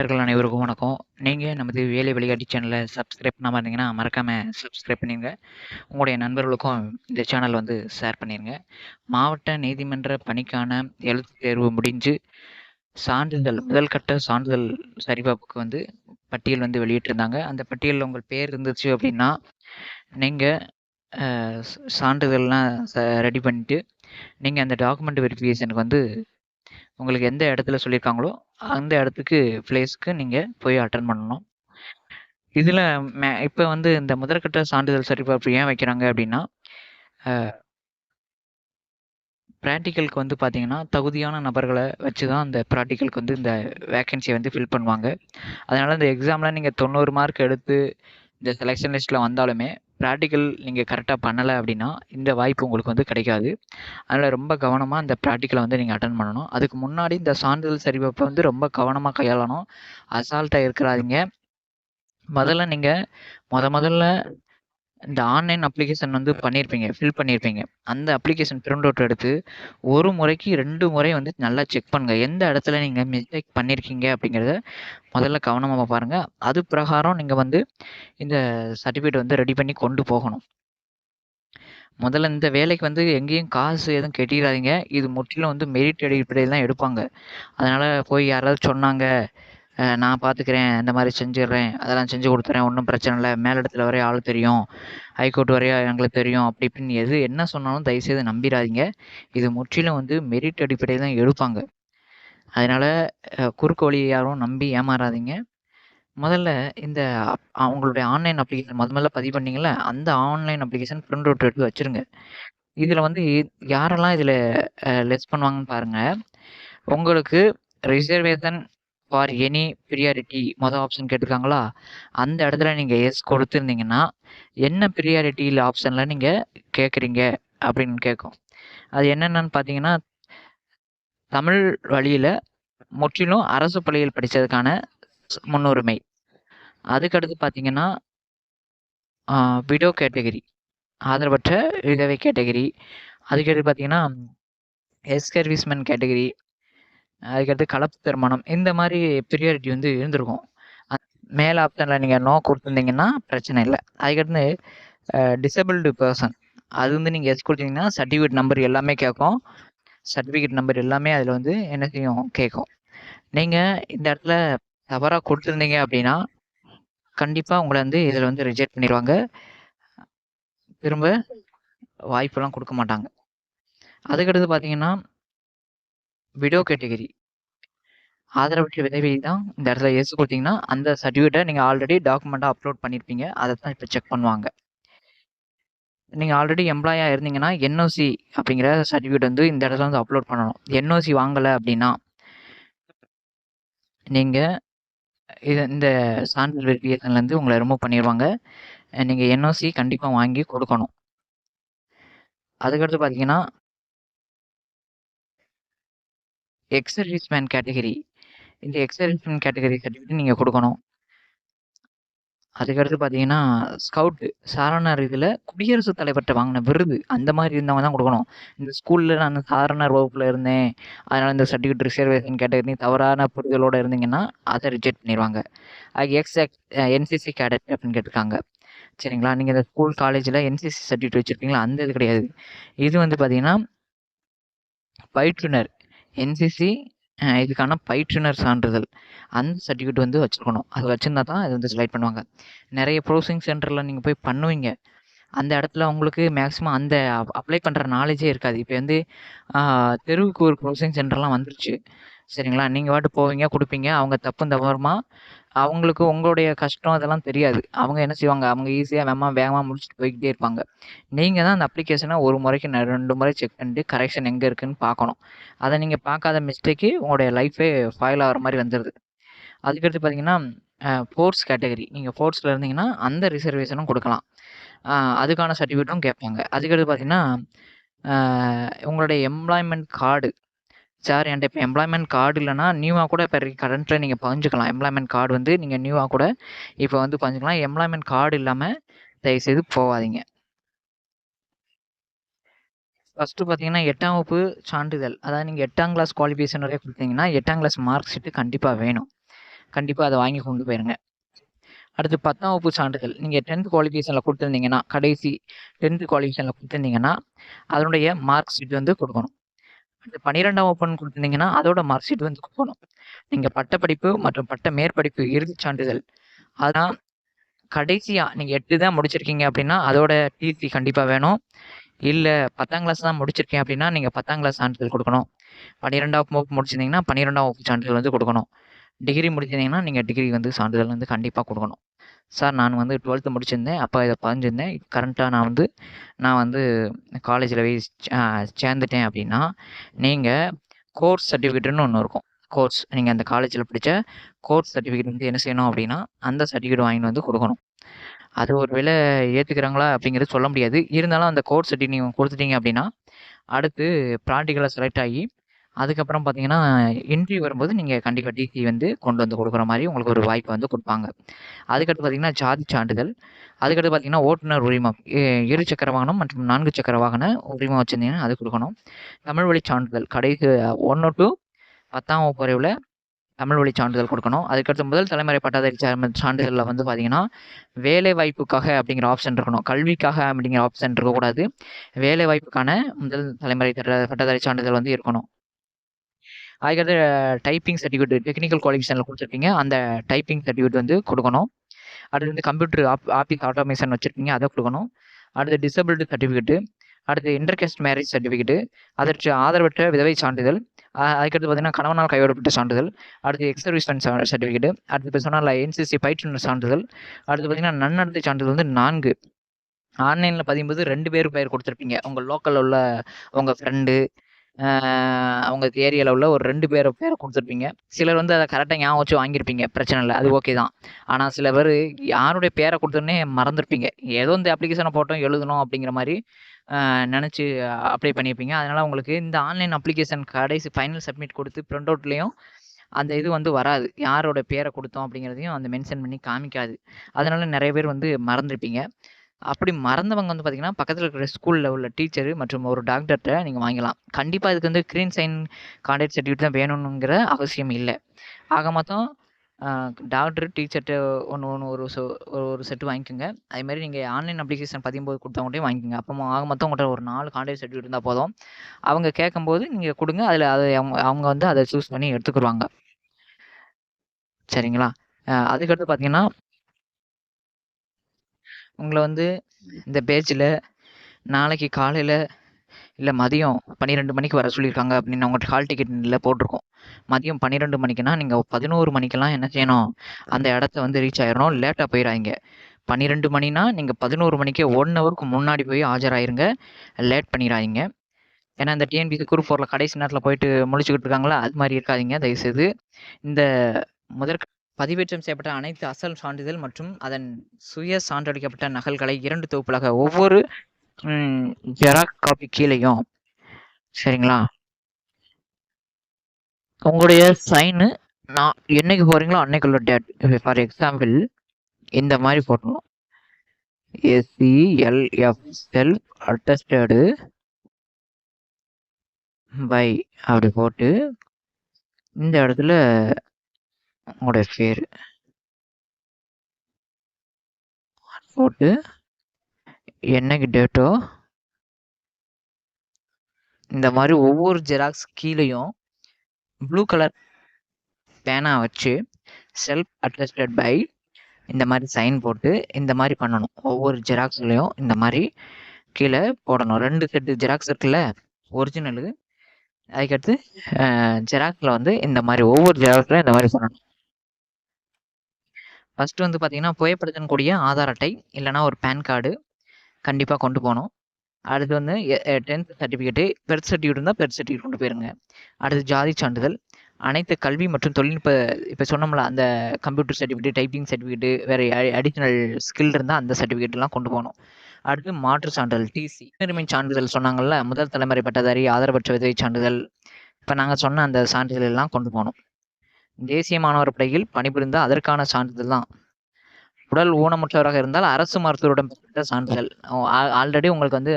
நேயர்கள் அனைவருக்கும் வணக்கம். நீங்கள் நமது வேலை விளையாட்டு சேனலை சப்ஸ்கிரைப் பண்ணாமல் இருந்தீங்கன்னா, மறக்காமல் சப்ஸ்கிரைப் பண்ணிடுங்க உங்களுடைய நண்பர்களுக்கும் இந்த சேனல் வந்து ஷேர் பண்ணிருங்க. மாவட்ட நீதிமன்ற பணிக்கான எழுத்து தேர்வு முடிஞ்சு, சான்றிதழ் முதல் கட்ட சான்றிதழ் சரிபார்ப்புக்கு வந்து பட்டியல் வந்து வெளியிட்டிருந்தாங்க. அந்த பட்டியலில் உங்கள் பேர் இருந்துச்சு அப்படின்னா நீங்கள் சான்றிதழ்லாம் ச ரெடி பண்ணிட்டு, நீங்கள் அந்த டாக்குமெண்ட் வெரிஃபிகேஷனுக்கு வந்து உங்களுக்கு எந்த இடத்துல சொல்லியிருக்காங்களோ, அந்த இடத்துக்கு பிளேஸ்க்கு நீங்கள் போய் அட்டன் பண்ணணும். இதில் மே இப்போ வந்து இந்த முதற்கட்ட சான்றிதழ் சரிபார்ப்பு ஏன் வைக்கிறாங்க அப்படின்னா ப்ராக்டிக்கலுக்கு வந்து பார்த்தீங்கன்னா, தகுதியான நபர்களை வச்சு தான் அந்த ப்ராக்டிக்கலுக்கு வந்து இந்த வேக்கன்சியை வந்து ஃபில் பண்ணுவாங்க. அதனால் இந்த எக்ஸாமில் நீங்கள் தொண்ணூறு மார்க் எடுத்து இந்த செலெக்ஷன் லிஸ்ட்டில் வந்தாலுமே, ப்ராக்டிக்கல் நீங்கள் கரெக்டாக பண்ணலை அப்படின்னா இந்த வாய்ப்பு உங்களுக்கு வந்து கிடைக்காது. அதனால் ரொம்ப கவனமாக இந்த ப்ராக்டிக்கலை வந்து நீங்கள் அட்டன் பண்ணணும். அதுக்கு முன்னாடி இந்த சான்றிதழ் சரிபார்ப்ப வந்து ரொம்ப கவனமாக கையாளணும். அசால்ட்டாக இருக்கிறாதீங்க. முதல்ல நீங்கள் முத முதல்ல இந்த ஆன்லைன் அப்ளிகேஷன் வந்து பண்ணியிருப்பீங்க. ஃபில் பண்ணியிருப்பீங்க. அந்த அப்ளிகேஷன் பிரிண்ட் அவுட் எடுத்து, ஒரு முறைக்கு 2 முறை வந்து நல்லா செக் பண்ணுங்க. எந்த இடத்துல நீங்க மிஸ்டேக் பண்ணியிருக்கீங்க அப்டிங்கிறத முதல்ல கவனமா பாருங்க. அது பிரகாரம் நீங்க வந்து இந்த சர்டிஃபிகேட் வந்து ரெடி பண்ணி கொண்டு போகணும். முதல்ல இந்த வேலைக்கு வந்து எங்கேயும் காசு எதுவும் கட்டிறாதீங்க. இது முற்றிலும் வந்து மெரிட் அடிப்படையில தான் எடுப்பாங்க. அதனால போய் யாராவது சொன்னாங்க, நான் பார்த்துக்கிறேன், இந்த மாதிரி செஞ்சிடுறேன் அதெல்லாம் செஞ்சு கொடுத்துறேன் ஒன்றும் பிரச்சனை இல்லை மேலிடத்துல வரைய ஆள் தெரியும். ஹைகோர்ட் வரைய எங்களுக்கு தெரியும். அப்படி இப்படின்னு எது என்ன சொன்னாலும் தயவுசெய்து நம்பிடாதீங்க இது முற்றிலும் வந்து மெரிட் அடிப்படையில் தான் எடுப்பாங்க. அதனால் குறுக்கு வழியை யாரும் நம்பி ஏமாறாதீங்க. முதல்ல இந்த அவங்களுடைய ஆன்லைன் அப்ளிகேஷன் மொத முதல்ல பதிவு பண்ணீங்கல்ல, அந்த ஆன்லைன் அப்ளிகேஷன் பிரிண்ட் அவுட் எடுத்து வச்சுருங்க. இதில் வந்து யாரெல்லாம் இதில் லெஸ் பண்ணுவாங்கன்னு பாருங்கள் உங்களுக்கு ரிசர்வேஷன் ஃபார் எனி பிரியாரிட்டி மொதல் ஆப்ஷன் கேட்டிருக்காங்களா? அந்த இடத்துல நீங்கள் எஸ் கொடுத்துருந்தீங்கன்னா என்ன ப்ரியாரிட்டியில் ஆப்ஷனில் நீங்கள் கேட்குறீங்க அப்படின்னு கேட்கும். அது என்னென்னு பார்த்தீங்கன்னா, தமிழ் வழியில் முற்றிலும் அரசு பள்ளியில் படித்ததுக்கான முன்னுரிமை. அதுக்கடுத்து பார்த்தீங்கன்னா, விடோ கேட்டகரி. ஆதரவற்ற விதவை கேட்டகரி. அதுக்கடுத்து பார்த்தீங்கன்னா, எஸ் சர்வீஸ்மேன் கேட்டகரி. அதுக்கடுத்து கலப்பு திருமணம். இந்த மாதிரி பிரியாரிட்டி வந்து இருந்திருக்கும். மேலே மேல் ஆப்ஷன்ல நீங்கள் நோ கொடுத்துருந்தீங்கன்னா பிரச்சனை இல்லை அதுக்கடுத்து டிசபிள்டு பர்சன் அது வந்து நீங்கள் எஸ் கொடுத்தீங்கன்னா சர்டிஃபிகேட் நம்பர் எல்லாமே கேட்கும். சர்டிஃபிகேட் நம்பர் எல்லாமே அதில் வந்து என்ன செய்யும் கேட்கும். நீங்கள் இந்த இடத்துல தவறாக கொடுத்துருந்தீங்க அப்படின்னா கண்டிப்பாக உங்களை வந்து இதில் வந்து ரிஜெக்ட் பண்ணிடுவாங்க திரும்ப வாய்ப்பெல்லாம் கொடுக்க மாட்டாங்க. அதுக்கடுத்து பார்த்தீங்கன்னா விடோ கேட்டகரி. ஆதரவற்ற விதவி தான் இந்த இடத்துல எஸ் கொடுத்தீங்கன்னா அந்த சர்டிஃபிகேட்டை நீங்கள் ஆல்ரெடி டாக்குமெண்ட்டாக அப்லோட் பண்ணியிருப்பீங்க. அதை தான் இப்போ செக் பண்ணுவாங்க. நீங்கள் ஆல்ரெடி எம்ப்ளாயாக இருந்தீங்கன்னா, என்ஓசி அப்படிங்கிற சர்டிஃபிகேட் வந்து இந்த இடத்துல வந்து அப்லோட் பண்ணணும். என்ஓசி வாங்கலை அப்படின்னா நீங்கள் இது இந்த சான்றிதழ் வெரிஃபிகேஷன்லேருந்து உங்களை ரிமூவ் பண்ணிருவாங்க. நீங்கள் என்ஓசி கண்டிப்பாக வாங்கி கொடுக்கணும் அதுக்கடுத்து பார்த்தீங்கன்னா எக்ஸர்வீஸ்மேன் கேட்டகரி. இந்த எக்ஸர்வீஸ்மேன் கேட்டகரி சர்டிஃபிகேட் நீங்கள் கொடுக்கணும் அதுக்கடுத்து பார்த்தீங்கன்னா, ஸ்கவுட்டு சாரணர் இதில் குடியரசுத் தலைவர்கிட்ட வாங்கின விருது, அந்த மாதிரி இருந்தவங்க தான் கொடுக்கணும் இந்த ஸ்கூலில் நான் சாரணர் வகுப்பில் இருந்தேன். அதனால் இந்த சர்டிஃபிகேட் ரிசர்வேஷன் கேட்டகரி தவறான புரிதலோடு இருந்தீங்கன்னா, அதை ரிஜெக்ட் பண்ணிடுவாங்க அது எக்ஸ் என்சிசி கேடட் அப்படின்னு கேட்டிருக்காங்க. சரிங்களா? நீங்கள் இந்த ஸ்கூல், காலேஜில் என்சிசி சர்டிஃபிகேட் வச்சுருக்கீங்களா அந்த இது கிடையாது. இது வந்து பார்த்தீங்கன்னா பயிற்றுனர். என்சிசி இதுக்கான பயிற்றுனர் சான்றிதழ். அந்த சர்டிஃபிகேட் வந்து வச்சுருக்கணும் அது வச்சுருந்தா தான் இது வந்து செலக்ட் பண்ணுவாங்க. நிறைய ப்ரௌசிங் சென்டரில் நீங்கள் போய் பண்ணுவீங்க. அந்த இடத்துல உங்களுக்கு மேக்ஸிமம் அந்த அப் அப்ளை பண்ணுற நாலேஜே இருக்காது. இப்போ வந்து தெருவுக்கு ஒரு ப்ரௌசிங் சென்டர்லாம் வந்துருச்சு. சரிங்களா? நீங்கள் வாட்டு போவீங்க, கொடுப்பீங்க அவங்க தப்பு தவறுமா அவங்களுக்கு உங்களுடைய கஷ்டம் அதெல்லாம் தெரியாது. அவங்க என்ன செய்வாங்க, அவங்க ஈஸியாக வேகமாக வேகமாக முடிச்சுட்டு போய்கிட்டே இருப்பாங்க. நீங்கள் தான் அந்த அப்ளிகேஷனை ஒரு முறைக்கு ரெண்டு முறை செக் பண்ணிட்டு கரெக்ஷன் எங்கே இருக்குன்னு பார்க்கணும். அதை நீங்கள் பார்க்காத மிஸ்டேக்கு உங்களுடைய லைஃபே ஃபைல் ஆகிற மாதிரி வந்துடுது அதுக்கடுத்து பார்த்தீங்கன்னா, ஃபோர்ஸ் கேட்டகரி. நீங்கள் ஃபோர்ஸில் இருந்தீங்கன்னா, அந்த ரிசர்வேஷனும் கொடுக்கலாம் அதுக்கான சர்டிஃபிகேட்டும் கேட்பாங்க. அதுக்கடுத்து பார்த்தீங்கன்னா, உங்களுடைய எம்ப்ளாய்மெண்ட் கார்டு. சார் என்கிட்ட இப்போ எம்ப்ளாய்மெண்ட் கார்டு இல்லைனா நியூவாக கூட இப்போ கரண்ட்டில் நீங்கள் பதிஞ்சுக்கலாம். எம்ப்ளாய்மெண்ட் கார்டு வந்து நீங்கள் நியூவாக கூட இப்போ வந்து பதிஞ்சுக்கலாம். எம்ப்ளாய்மெண்ட் கார்டு இல்லாமல் தயவுசெய்து போகாதீங்க ஃபர்ஸ்ட்டு பார்த்தீங்கன்னா, எட்டாம் வகுப்பு சான்றிதழ். அதாவது நீங்கள் எட்டாம் கிளாஸ் குவாலிஃபிகேஷன் வரை குடுத்தீங்கன்னா, 8ஆம் கிளாஸ் மார்க் ஷீட்டு கண்டிப்பாக வேணும். கண்டிப்பாக அதை வாங்கி கொண்டு போயிருங்க அடுத்து பத்தாம் வகுப்பு சான்றிதழ் நீங்கள் டென்த் குவாலிஃபிகேஷனில் கொடுத்துருந்தீங்கன்னா கடைசி டென்த் குவாலிஃபிகேஷனில் கொடுத்துருந்தீங்கன்னா அதனுடைய மார்க் ஷீட் வந்து கொடுக்கணும் இந்த பன்னிரெண்டாம் ஒப்பன் கொடுத்துருந்தீங்கன்னா அதோட மார்க் ஷீட் வந்து கொடுக்கணும். நீங்கள் பட்டப்படிப்பு மற்றும் பட்ட மேற்படிப்பு இறுதிச் சான்றிதழ். அதான் கடைசியாக நீங்கள் எட்டு தான் முடிச்சிருக்கீங்க அப்படின்னா அதோட டிசி கண்டிப்பாக வேணும். இல்லை பத்தாம் கிளாஸ் தான் முடிச்சிருக்கேன் அப்படின்னா நீங்கள் பத்தாம் கிளாஸ் சான்றிதழ் கொடுக்கணும். பன்னிரெண்டாம் வகுப்பு முடிச்சிருந்தீங்கன்னா பன்னிரெண்டாம் வகுப்பு சான்றிதழ் வந்து கொடுக்கணும். டிகிரி முடிச்சிருந்தீங்கன்னா நீங்கள் டிகிரி வந்து சான்றிதழ் வந்து கண்டிப்பாக கொடுக்கணும். சார் நான் வந்து டுவெல்த்து முடிச்சிருந்தேன். அப்போ இதை பதிஞ்சிருந்தேன். கரண்ட்டாக நான் வந்து நான் வந்து காலேஜில் போய் சே- சேர்ந்துட்டேன் அப்படின்னா நீங்கள் கோர்ஸ் சர்டிஃபிகேட்டுன்னு ஒன்று இருக்கும். கோர்ஸ் நீங்கள் அந்த காலேஜில் படித்த கோர்ஸ் சர்டிஃபிகேட் வந்து என்ன செய்யணும் அப்படின்னா அந்த சர்டிஃபிகேட் வாங்கிட்டு வந்து கொடுக்கணும். அது ஒரு வேளை ஏற்றுக்கிறாங்களா அப்படிங்கிறது சொல்ல முடியாது. இருந்தாலும் அந்த கோர்ஸ் சர்டிஃபிகேட் நீங்கள் கொடுத்துட்டீங்க அப்படின்னா அடுத்து ப்ராக்டிக்கலாக செலக்ட் ஆகி அதுக்கப்புறம் பார்த்தீங்கன்னா இன்டர்வியூ வரும்போது நீங்கள் கண்டிப்பாக டிசி வந்து கொண்டு வந்து கொடுக்குற மாதிரி உங்களுக்கு ஒரு வாய்ப்பு வந்து கொடுப்பாங்க. அதுக்கடுத்து பார்த்தீங்கன்னா ஜாதி சான்றிதழ். அதுக்கடுத்து பார்த்தீங்கன்னா ஓட்டுநர் உரிமம். இரு சக்கர வாகனம் மற்றும் நான்கு சக்கர வாகன உரிமம் வச்சுருந்தீங்கன்னா அது கொடுக்கணும். தமிழ் வழி சான்றிதழ். கடைசி ஒன்று டு பத்தாம் வகுப்பு வரைவில் தமிழ் வழி சான்றிதழ் கொடுக்கணும். அதுக்கடுத்து முதல் தலைமுறை பட்டதாரி சான்றிதழில் வந்து பார்த்தீங்கன்னா வேலை வாய்ப்புக்காக அப்படிங்கிற ஆப்ஷன் இருக்கணும். கல்விக்காக அப்படிங்கிற ஆப்ஷன் இருக்கக்கூடாது. வேலை வாய்ப்புக்கான முதல் தலைமுறை தர- பட்டதாரி சான்றிதழ் வந்து இருக்கணும். அதுக்கடுத்து டைப்பிங் சர்டிஃபிகேட் டெக்னிக்கல் குவாலிஃபிகேஷனில் கொடுத்துருப்பீங்க அந்த டைப்பிங் சர்டிஃபிகேட் வந்து கொடுக்கணும். அடுத்து வந்து கம்ப்யூட்டர் ஆப் ஆஃபீஸ் ஆட்டோமேஷன் வச்சுருக்கீங்க அதை கொடுக்கணும். அடுத்து டிசபிலிட்டி சர்டிஃபிகேட்டு அடுத்து இன்டர்கேஸ்ட் மேரேஜ் சர்டிஃபிகேட்டு அதற்கு ஆதரவற்ற விதவை சான்றிதழ் அதுக்கடுத்து பார்த்தீங்கன்னா கணவனால் கைவிடப்பட்ட சான்றிதழ் அடுத்து எக்ஸ் சர்வீஸ்மேன் சர்டிஃபிகேட்டு அடுத்து இப்போ சொன்னால் என்சிசி பயிற்றுனர் சான்றிதழ் அடுத்து பார்த்தீங்கன்னா நன்னடத்தை சான்றிதழ் வந்து நான்கு. ஆன்லைனில் பதியும்போது ரெண்டு பேர் பெயர் கொடுத்துருப்பீங்க. உங்கள் லோக்கலில் உள்ள உங்கள் ஃப்ரெண்டு அவங்க ஏரியாவில் உள்ள ஒரு ரெண்டு பேரை பேரை கொடுத்துருப்பீங்க. சிலர் வந்து அதை கரெக்டாக ஞாபகம் வச்சு வாங்கியிருப்பீங்க. பிரச்சனை இல்லை அது ஓகே தான். ஆனால் சில பேர் யாருடைய பேரை கொடுத்தோன்னே மறந்துருப்பீங்க. ஏதோ இந்த அப்ளிகேஷனை போட்டோம் எழுதணும் அப்படிங்கிற மாதிரி நினச்சி அப்ளை பண்ணியிருப்பீங்க. அதனால் உங்களுக்கு இந்த ஆன்லைன் அப்ளிகேஷன் கடைசி ஃபைனல் சப்மிட் கொடுத்து ப்ரிண்ட் அவுட்லேயும் அந்த இது வந்து வராது. யாரோட பேரை கொடுத்தோம் அப்படிங்கிறதையும் அந்த மென்ஷன் பண்ணி காமிக்காது. அதனால் நிறைய பேர் வந்து மறந்துருப்பீங்க. அப்படி மறந்தவங்க வந்து பார்த்தீங்கன்னா பக்கத்தில் இருக்கிற ஸ்கூலில் உள்ள டீச்சர் மற்றும் ஒரு டாக்டர்கிட்ட நீங்கள் வாங்கிக்கலாம். கண்டிப்பாக இதுக்கு வந்து க்ரீன் சைன் கான்டாக்ட் சர்டிஃபிகேட் தான் வேணுங்கிற அவசியம் இல்லை. ஆக மொத்தம் டாக்டர் டீச்சர்கிட்ட ஒன்று ஒன்று ஒரு சொ ஒரு ஒரு செட்டு வாங்கிக்கோங்க. அதேமாதிரி நீங்கள் ஆன்லைன் அப்ளிகேஷன் பதியும்போது கொடுத்தவங்கள்ட்டையும் வாங்கிக்கோங்க. அப்போ ஆக மொத்தம் உங்கள்கிட்ட ஒரு நாலு கான்டாக்ட் சர்டிஃபிகேட் இருந்தால் போதும். அவங்க கேட்கும்போது நீங்கள் கொடுங்க. அதில் அதை அவங்க அவங்க வந்து அதை சூஸ் பண்ணி எடுத்துக்கிடுவாங்க சரிங்களா? அதுக்கடுத்து பார்த்தீங்கன்னா உங்களை வந்து இந்த பேஜில் நாளைக்கு காலையில் இல்லை மதியம் பன்னிரெண்டு மணிக்கு வர சொல்லியிருக்காங்க அப்படின்னு உங்கள்கிட்ட ஹால் டிக்கெட் இல்லை போட்டிருக்கோம். மதியம் பன்னிரெண்டு மணிக்குன்னா நீங்கள் பதினோரு மணிக்கெல்லாம் என்ன செய்யணும்? அந்த இடத்த வந்து ரீச் ஆயிடணும் லேட்டாக போயிடாதீங்க பன்னிரெண்டு மணினா நீங்கள் பதினோரு மணிக்கே ஒன் ஹவருக்கு முன்னாடி போய் ஆஜராயிருங்க. லேட் பண்ணிடாதீங்க ஏன்னா இந்த டிஎன்பிசி குரூப் ஃபோரில் கடைசி நேரத்தில் போயிட்டு முழிச்சுக்கிட்டு இருக்காங்களா? அது மாதிரி இருக்காதீங்க. தயவுசெய்து இந்த முதற் பதிவேற்றம் செய்யப்பட்ட அனைத்து அசல் சான்றிதழ் மற்றும் அதன் சுய சான்றளிக்கப்பட்ட நகல்களை இரண்டு தொகுப்புகளாக ஒவ்வொரு ஜெராக் காப்பி கீழேயும். சரிங்களா? உங்களுடைய சைனு நான் என்னைக்கு போறீங்களோ அன்னைக்குள்ள டேட் ஃபார் எக்ஸாம்பிள் இந்த மாதிரி போட்டணும் எஸ்சிஎல்எஃப் செல்ஃப் அட்டஸ்டடு பை அப்படி போட்டு இந்த இடத்துல உங்களுடைய பேர்? போட்டு என்னைக்கு டேட்டோ இந்த மாதிரி ஒவ்வொரு ஜெராக்ஸ் கீழேயும் ப்ளூ கலர் பேனா வச்சு செல்ஃப் அட்டஸ்டட் பை இந்த மாதிரி சைன் போட்டு இந்த மாதிரி பண்ணணும். ஒவ்வொரு ஜெராக்ஸ்லையும் இந்த மாதிரி கீழே போடணும். ரெண்டு செட்டு ஜெராக்ஸ் இருக்குல்ல? ஒரிஜினலு அதுக்கடுத்து ஜெராக்ஸில் வந்து இந்த மாதிரி ஒவ்வொரு ஜெராக்ஸில் இந்த மாதிரி பண்ணணும். ஃபஸ்ட்டு வந்து பார்த்தீங்கன்னா புகைப்படத்தின் கூடிய ஆதார் அட்டை இல்லைன்னா ஒரு பேன் கார்டு கண்டிப்பாக கொண்டு போகணும். அடுத்து வந்து டென்த் சர்டிஃபிகேட்டு பெர்த் சர்டிஃபிகேட் இருந்தால் பெர்த் சர்டிஃபிகேட் கொண்டு போயிருங்க. அடுத்து ஜாதி சான்றிதழ் அனைத்து கல்வி மற்றும் தொழில்நுட்ப இப்போ சொன்னோம்ல அந்த கம்ப்யூட்டர் சர்டிஃபிகேட் டைப்பிங் சர்டிஃபிகேட்டு வேறு அடிஷ்னல் ஸ்கில் இருந்தால் அந்த சர்டிஃபிகேட்லாம் கொண்டு போகணும். அடுத்து மாற்று சான்றிதழ் டிசி உரிமை சான்றிதழ் சொன்னாங்கல்ல முதல் தலைமுறை பட்டதாரி ஆதரவற்ற விதவை சான்றிதழ். இப்போ நாங்கள் சொன்ன அந்த சான்றிதழ் எல்லாம் கொண்டு போகணும். தேசிய மாணவர் படையில் பணிபுரிந்த அதற்கான சான்றிதழ் தான் உடல் ஊனமுற்றவராக இருந்தால் அரசு மருத்துவரிடம் பெற்ற சான்றிதழ் ஆல்ரெடி உங்களுக்கு வந்து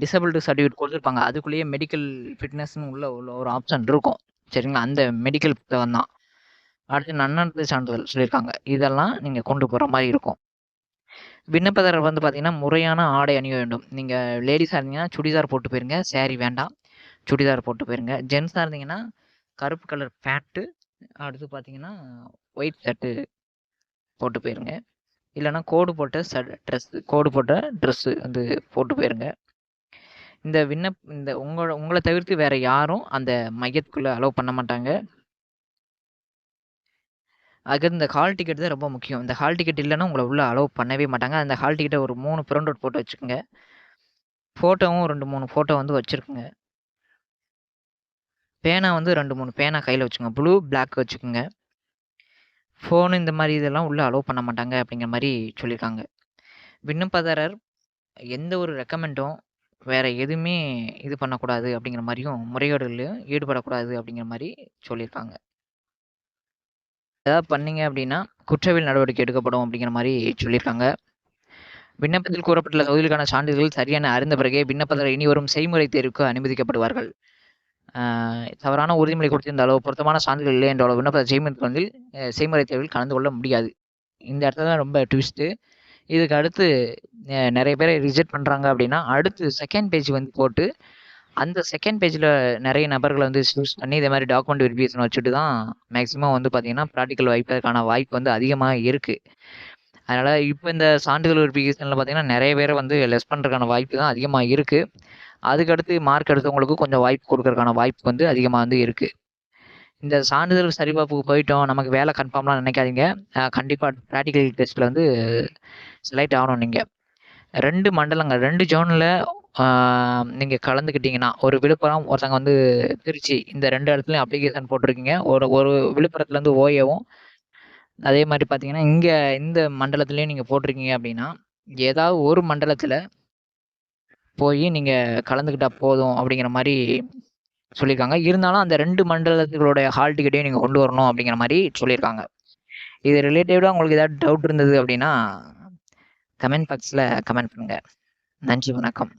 டிசபிலிட்டி சர்டிஃபிகேட் கொடுத்துருப்பாங்க அதுக்குள்ளேயே மெடிக்கல் ஃபிட்னஸ்னு உள்ள உள்ள ஒரு ஆப்ஷன் இருக்கும் சரிங்களா அந்த மெடிக்கல் புத்தகம் தான் அடுத்து நன்னடத்தை சான்றிதழ் சொல்லியிருக்காங்க. இதெல்லாம் நீங்கள் கொண்டு போகிற மாதிரி இருக்கும். விண்ணப்பதாரர் வந்து பார்த்தீங்கன்னா, முறையான ஆடை அணிய வேண்டும். நீங்கள் லேடிஸாக இருந்தீங்கன்னா, சுடிதார் போட்டு போயிருங்க. சேரீ வேண்டாம். சுடிதார் போட்டு போயிருங்க. ஜென்ஸாக இருந்தீங்கன்னா, கருப்பு கலர் பேண்ட்டு, அடுத்து பார்த்தீங்கன்னா, ஒயிட் ஷர்ட்டு போட்டு போயிருங்க. இல்லைனா கோடு போட்ட சட் ட்ரெஸ் கோடு போட்ட ட்ரெஸ்ஸு வந்து போட்டு போயிருங்க. இந்த விண்ணப் இந்த உங்களோட உங்களை தவிர்த்து வேற யாரும் அந்த மையத்துக்குள்ளே அலோவ் பண்ண மாட்டாங்க. அதுக்கு இந்த ஹால் டிக்கெட் தான் ரொம்ப முக்கியம். இந்த ஹால் டிக்கெட் இல்லைனா உங்களை உள்ளே அலோவ் பண்ணவே மாட்டாங்க. அந்த ஹால் டிக்கெட்டை ஒரு மூணு பிரிண்ட் அவுட் போட்டு வச்சுக்கோங்க ஃபோட்டோவும் 2, 3 ஃபோட்டோ வந்து வச்சுருக்குங்க பேனா வந்து 2, 3 பேனா கையில் வச்சுக்கோங்க. ப்ளூ, பிளாக் வச்சுக்கோங்க. ஃபோனு இந்த மாதிரி இதெல்லாம் உள்ளே அலோவ் பண்ண மாட்டாங்க அப்படிங்கிற மாதிரி சொல்லியிருக்காங்க. விண்ணப்பதாரர் எந்த ஒரு ரெக்கமெண்டும் வேறு எதுவுமே இது பண்ணக்கூடாது அப்படிங்கிற மாதிரியும் முறைகேடுகள்லயும் ஈடுபடக்கூடாது அப்படிங்கிற மாதிரி சொல்லியிருக்காங்க. ஏதாவது பண்ணீங்க அப்படின்னா, குற்றவியல் நடவடிக்கை எடுக்கப்படும் அப்படிங்கிற மாதிரி சொல்லியிருக்காங்க. விண்ணப்பத்தில் கூறப்பட்டுள்ள தொகுதிகளுக்கான சான்றிதழ்கள் சரியான அறிந்த பிறகே விண்ணப்பதாரர் இனி வரும் செய்முறை தேர்வுக்கு அனுமதிக்கப்படுவார்கள். தவறான உறுதிமொழி கொடுத்திருந்தாலோ, பொருத்தமான சான்றிதழ் இல்லை என்றாலோ விண்ணப்பதாரர் செய்முறை தேர்வில் செய்முறை தேர்வில் கலந்து கொள்ள முடியாது. இந்த இடத்துல தான் ரொம்ப ட்விஸ்ட்டு. இதுக்கு அடுத்து நிறைய பேர் ரிஜெக்ட் பண்ணுறாங்க அப்படின்னா, அடுத்து செகண்ட் பேஜ் வந்து போட்டு, அந்த செகண்ட் பேஜில் நிறைய நபர்களை வந்து சூஸ் பண்ணி இதே மாதிரி டாக்குமெண்ட் வெரிஃபிகேஷன் வச்சுட்டு தான் மேக்ஸிமம் வந்து பார்த்தீங்கன்னா, ப்ராக்டிக்கல் வைப்பதற்கான வாய்ப்பு வந்து அதிகமாக இருக்கு. அதனால் இப்போ இந்த சான்றிதழ் வெரிஃபிகேஷனில் பார்த்திங்கன்னா நிறைய பேரை வந்து லெஸ் பண்ணுறதுக்கான வாய்ப்பு தான் அதிகமாக இருக்குது அதுக்கடுத்து மார்க் எடுத்தவங்களுக்கும் கொஞ்சம் வாய்ப்பு கொடுக்கறதுக்கான வாய்ப்பு வந்து அதிகமாக வந்து இருக்குது இந்த சான்றிதழ் சரிபார்ப்புக்கு போயிட்டோம், நமக்கு வேலை கன்ஃபார்ம்லாம் நினைக்காதீங்க கண்டிப்பாக ப்ராக்டிக்கல் டெஸ்ட்டில் வந்து செலக்ட் ஆகணும் நீங்க. 2 மண்டலங்க 2 ஜோன்ல ஆ நீங்க கலந்துக்கிட்டீங்கன்னா, ஒரு விழுப்புரம், ஒருத்தங்க வந்து திருச்சி இந்த ரெண்டு இடத்துலையும் அப்ளிகேஷன் போட்டிருக்கீங்க. ஒரு ஒரு விழுப்புரத்துலேருந்து ஓஏவும், அதே மாதிரி பார்த்தீங்கன்னா, இங்கே இந்த மண்டலத்துலேயும் நீங்கள் போட்டிருக்கீங்க அப்படின்னா, ஏதாவது ஒரு மண்டலத்தில் போய் நீங்கள் கலந்துக்கிட்டால் போதும் அப்படிங்கிற மாதிரி சொல்லியிருக்காங்க. இருந்தாலும் அந்த ரெண்டு மண்டலத்துகளுடைய ஹால் டிக்கெட்டையும் நீங்கள் கொண்டு வரணும் அப்படிங்கிற மாதிரி சொல்லியிருக்காங்க. இது ரிலேட்டடா உங்களுக்கு ஏதாவது டவுட் இருந்தது அப்படின்னா, கமெண்ட் பாக்ஸில் கமெண்ட் பண்ணுங்கள் நன்றி, வணக்கம்.